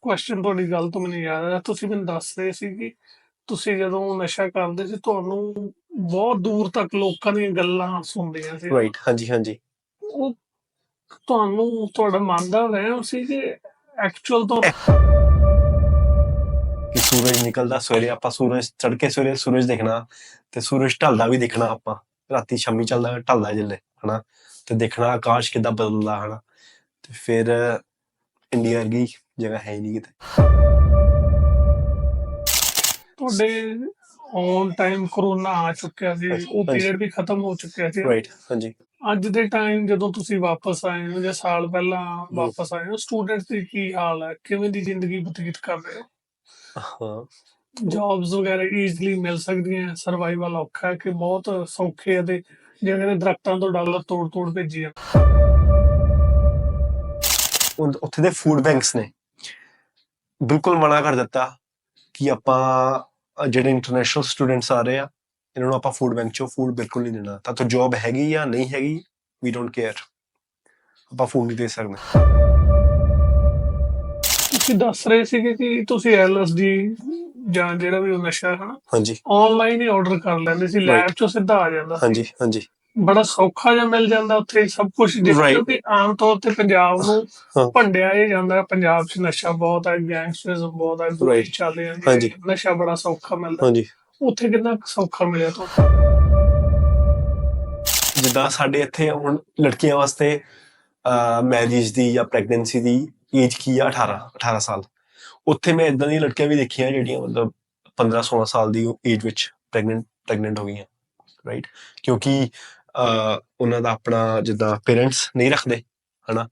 Question ਤੁਹਾਡੀ ਗੱਲ ਤੋਂ ਮੈਨੂੰ ਯਾਦ ਆਇਆ ਤੁਸੀਂ ਮੈਨੂੰ ਦੱਸ ਰਹੇ ਸੀ ਕਿ ਤੁਸੀਂ ਜਦੋਂ ਨਸ਼ਾ ਕਰਦੇ ਸੀ ਤੁਹਾਨੂੰ ਬਹੁਤ ਦੂਰ ਤੱਕ ਲੋਕਾਂ ਦੀਆਂ ਗੱਲਾਂ ਸੁਣਦੀਆਂ ਸੀ। ਰਾਈਟ ਹਾਂਜੀ ਹਾਂਜੀ। ਉਹ ਤੁਹਾਨੂੰ ਤੁਹਾਡਾ ਮਨ ਦਾ ਵਹਿਮ ਸੀ ਕਿ ਐਕਚੁਅਲ ਤੋਂ ਕਿ ਸੂਰਜ ਨਿਕਲਦਾ ਸਵੇਰੇ ਆਪਾਂ ਸੂਰਜ ਚੜ੍ਹ ਸਵੇਰੇ ਸੂਰਜ ਦੇਖਣਾ ਤੇ ਸੂਰਜ ਢਲਦਾ ਵੀ ਦੇਖਣਾ ਆਪਾਂ। ਰਾਤੀ ਸ਼ਾਮੀ ਚੱਲਦਾ ਢਲਦਾ ਜਿੱਲੇ ਹਨਾ। ਤੇ ਦੇਖਣਾ ਆਕਾਸ਼ ਕਿੱਦਾਂ ਬਦਲਦਾ ਹਨਾ। ਤੇ ਫਿਰ ਇੰਡੀਆ ਵਰਗੀ ਜਗ੍ਹਾ ਹੈ ਹੀ ਨਹੀਂ ਕਿਤੇ। ਤੁਹਾਡੇ ਔਨ ਟਾਈਮ ਕਰੋਨਾ ਆ ਚੁੱਕਿਆ ਸੀ ਉਹ। ਪੀਰੀਅਡ ਵੀ ਖਤਮ ਹੋ ਚੁੱਕਿਆ ਸੀ। ਰਾਈਟ ਹਾਂਜੀ। ਅੱਜ ਦੇ ਟਾਈਮ ਜਦੋਂ ਤੁਸੀਂ ਵਾਪਸ ਆਏ ਹੋ ਜਾਂ ਸਾਲ ਪਹਿਲਾਂ ਵਾਪਸ ਆਏ ਹੋ ਸਟੂਡੈਂਟਸ ਦੀ ਕੀ ਹਾਲ ਹੈ? ਕਿਵੇਂ ਦੀ ਜ਼ਿੰਦਗੀ ਬਤੀਤ ਕਰ ਰਹੇ ਹੋ? ਹਾਂ। ਜੌਬਸ ਵਗੈਰਾ ਈਜ਼ੀਲੀ ਮਿਲ ਸਕਦੀਆਂ ਸਰਵਾਈਵਲ ਔਖਾ ਕਿ ਬਹੁਤ ਸੌਖੇ ਹੈ ਤੇ ਜਿਵੇਂ ਨੇ ਦਰਖਤਾਂ ਤੋਂ ਡਾਲਰ ਤੋੜ ਤੋੜ ਭੇਜੀ ਆ ਉੱਥੇ ਦੇ ਫੂਡ ਬੈਂਕਸ ਨੇ। ਬਿਲਕੁਲ ਮਨਾ ਕਰ ਦਿੱਤਾ ਕਿ ਆਪਾਂ ਜਿਹੜੇ ਇੰਟਰਨੈਸ਼ਨਲ ਸਟੂਡੈਂਟਸ ਆ ਰਹੇ ਆ ਇਹਨਾਂ ਨੂੰ ਆਪਾਂ ਫੂਡ ਬੈਂਕ ਚੋਂ ਫੂਡ ਬਿਲਕੁਲ ਨਹੀਂ ਦੇਣਾ। ਤਾਂ ਤਾਂ ਜੌਬ ਹੈਗੀ ਜਾਂ ਨਹੀਂ ਹੈਗੀ ਵੀ ਡੋਨਟ ਕੇਅਰ ਆਪਾਂ ਫੂਡ ਨਹੀਂ ਦੇ ਸਕਦੇ। ਤੁਸੀਂ ਦੱਸ ਰਹੇ ਸੀਗੇ ਕਿ ਤੁਸੀਂ ਐਲਐਸਡੀ ਜਾਂ ਜਿਹੜਾ ਵੀ ਉਹ ਨਸ਼ਾ ਹੈ ਨਾ ਹਾਂਜੀ। ਆਨਲਾਈਨ ਹੀ ਆਰਡਰ ਕਰ ਲੈਂਦੇ ਸੀ ਲੈਬ. ਚੋਂ ਸਿੱਧਾ ਆ ਜਾਂਦਾ। ਹਾਂਜੀ ਹਾਂਜੀ। ਬੜਾ ਸੌਖਾ ਜਿਹਾ ਮਿਲ ਜਾਂਦਾ ਉੱਥੇ ਸਭ ਕੁਝ. ਕਿਉਂਕਿ ਆਮ ਤੌਰ ਤੇ ਪੰਜਾਬ। ਨੂੰ ਭੰਡਿਆ ਇਹ ਜਾਂਦਾ ਪੰਜਾਬ 'ਚ ਨਸ਼ਾ ਬਹੁਤ ਹੈ ਗੈਂਗਸਟਰਸ ਬਹੁਤ ਹੈ Right. ਚੱਲਦੇ ਆ। ਨਸ਼ਾ ਬੜਾ ਸੌਖਾ ਮਿਲਦਾ ਹਾਂਜੀ ਉੱਥੇ ਕਿੰਨਾ ਸੌਖਾ ਮਿਲਿਆ ਤੁਹਾਨੂੰ ਜਿੱਦਾਂ ਸਾਡੇ ਇੱਥੇ ਹੁਣ ਲੜਕੀਆਂ ਵਾਸਤੇ ਮੈਰਿਜ ਦੀ ਜਾਂ ਪ੍ਰੈਗਨੈਂਸੀ ਦੀ ਏਜ ਕੀ ਆ 18 18 ਸਾਲ ਉੱਥੇ ਮੈਂ ਇਦਾਂ ਦੀਆਂ ਲੜਕੀਆਂ ਵੀ ਦੇਖੀਆਂ ਜਿਹੜੀਆਂ ਮਤਲਬ 15 16 ਸਾਲ ਦੀ ਏਜ ਵਿੱਚ ਪ੍ਰੈਗਨੈਂਟ ਪ੍ਰੈਗਨੈਂਟ ਹੋ ਗਈਆਂ ਰਾਈਟ ਕਿਉਂਕਿ ਉਹਨਾਂ ਦਾ ਆਪਣਾ ਜਿੱਦਾਂ ਪੇਰੈਂਟਸ ਨਹੀਂ ਰੱਖਦੇ ਹਨਾ?